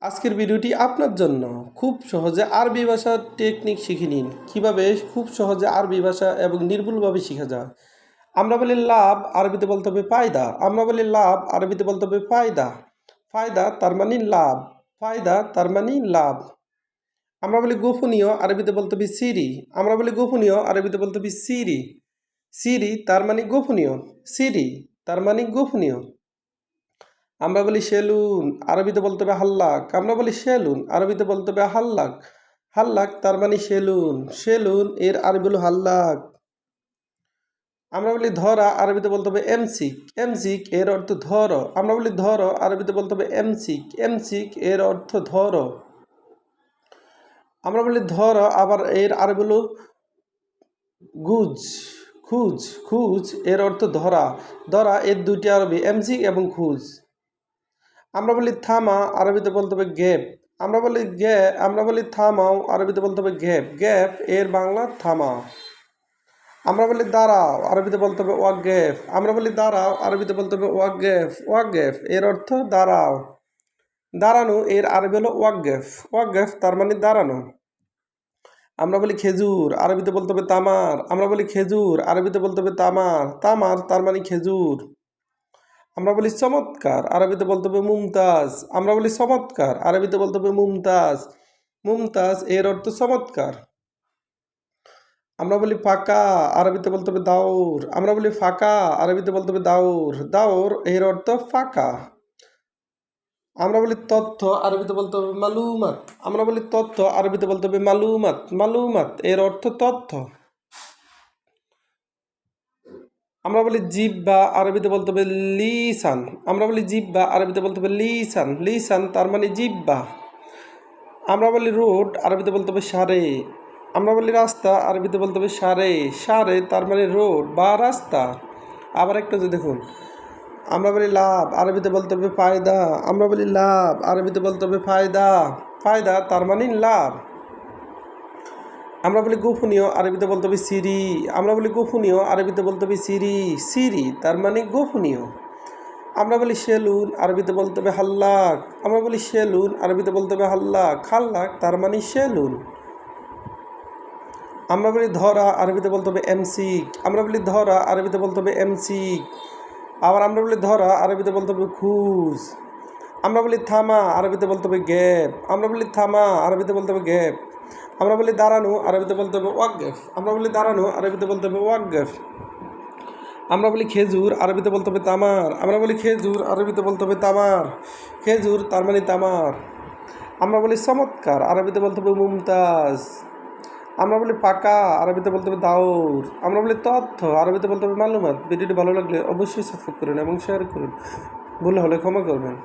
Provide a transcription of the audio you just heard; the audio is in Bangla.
আজকের ভিডিওটি আপনার জন্য। খুব সহজে আরবি ভাষার টেকনিক শিখে নিন। কীভাবে খুব সহজে আরবি ভাষা এবং নির্ভুলভাবে শেখা যায়? আমরা বলি লাভ, আরবিতে বলতে হবে ফায়দা। আমরা বলি লাভ, আরবিতে বলতে হবে ফায়দা। ফায়দা তার মানে লাভ। ফায়দা তার মানে লাভ। আমরা বলি গোপনীয়, আরবিতে বলতে হবে সিরি। আমরা বলি গোপনীয়, আরবিতে বলতে হবে সিরি। সিরি তার মানে গোপনীয়। সিরি তার মানে গোপনীয়। আমরা বলি সেলুন, আরবিতে বলতে হবে হাল্লাক। আমরা বলি সেলুন, আরবিতে বলতে হবে হাল্লাক। হাল্লাক তার মানে সেলুন। সেলুনের আরবি হলো হাল্লাক। আমরা বলি ধরা, আরবিতে বলতে হবে এমসিক। এমসিক এর অর্থ ধর। আমরা বলি ধর, আরবিতে বলতে হবে এমসিক। এমসিক এর অর্থ ধর। আমরা বলি ধর, আবার এর আরবি হলো গুজ। খুঁজ খুঁজ এর অর্থ ধরা। ধরা এর দুইটি আরবি, এমসিক এবং খুঁজ। আমরা বলি থামা, আরবিতে বলতে হবে গ্যাপ। আমরা বলি গ্যা আমরা বলি থামাও, আরবিতে বলতে হবে গ্যাপ। গ্যাপ এর বাংলা থামা। আমরা বলি দাঁড়াও, আরবিতে বলতে হবে ওয়াগেফ আমরা বলি দাঁড়াও, আরবিতে বলতে হবে ওয়াগেফ ওয়াগেফ এর অর্থ দাঁড়াও। দাঁড়ানো এর আরবি হলো ওয়াগেফ ওয়াগেফ তার মানে দাঁড়ানো। আমরা বলি খেজুর, আরবিতে বলতে হবে তামার। আমরা বলি খেজুর, আরবিতে বলতে হবে তামার। তামার তার মানে খেজুর। আমরা বলি চমৎকার, আরবিতে বলতে হবে মুমতাজ, আমরা বলি চমৎকার, আরবিতে বলতে হবে মুমতাজ। মুমতাজ এর অর্থ চমৎকার। আমরা বলি ফাঁকা, আরবিতে বলতে হবে দাউর। আমরা বলি ফাঁকা, আরবিতে বলতে হবে দাউর। দাউর এর অর্থ ফাঁকা। আমরা বলি তথ্য, আরবিতে বলতে হবে মালুমাত। আমরা বলি তথ্য, আরবিতে বলতে হবে মালুমাত। মালুমাত এর অর্থ তথ্য। আমরা বলি জিব্বা আরবিতে বলতে হবে লিসান। আমরা বলি জিব্বা আরবিতে বলতে হবে লিসান। লিসান তার মানে জিব্বা আমরা বলি রোড আরবিতে বলতে হবে সারে। আমরা বলি রাস্তা, আরবিতে বলতে হবে সারে। সারে তার মানে রোড বা রাস্তা। আবার একটা যে দেখুন, আমরা বলি লাভ, আরবিতে বলতে হবে ফায়দা। আমরা বলি লাভ, আরবিতে বলতে হবে ফায়দা। ফায়দা তার মানে লাভ। আমরা বলি গোপনীয়, আরবিতে বলতে হবে সিরি। আমরা বলি গোপনীয়, আরবিতে বলতে হবে সিরি সিরি, তার মানে গোপনীয়। আমরা বলি সেলুন আরবিতে বলতে হবে হাল্লাক। আমরা বলি সেলুন আরবিতে বলতে হবে হাল্লাক। হাল্লাক, তার মানে সেলুন আমরা বলি ধরা, আরবিতে বলতে হবে এমসিক। আমরা বলি ধরা, আরবিতে বলতে হবে এমসিক। আবার আমরা বলি ধরা, আরবিতে বলতে হবে খুঁজ আমরা বলি থামা, আরবিতে বলতে হবে গ্যাপ। আমরা বলি থামা, আরবিতে বলতে হবে গ্যাপ। আমরা বলি দাঁড়ানো, আরবিতে বলতে হবে ওয়াকগেফ আমরা বলি দাঁড়ানো, আরবিতে বলতে হবে ওয়াকগেফ আমরা বলি খেজুর, আরবিতে বলতে হবে তামার। আমরা বলি খেজুর, আরবিতে বলতে হবে তামার। খেজুর, তার মানে তামার। আমরা বলি চমৎকার, আরবিতে বলতে হবে মুমতাজ। আমরা বলি পাকা, আরবিতে বলতে হবে দাউর। আমরা বলি তথ্য, আরবিতে বলতে হবে মালুমাত। ভিডিওটি ভালো লাগলে অবশ্যই সাবস্ক্রাইব করুন এবং শেয়ার করুন। ভুল হলে ক্ষমা করবেন।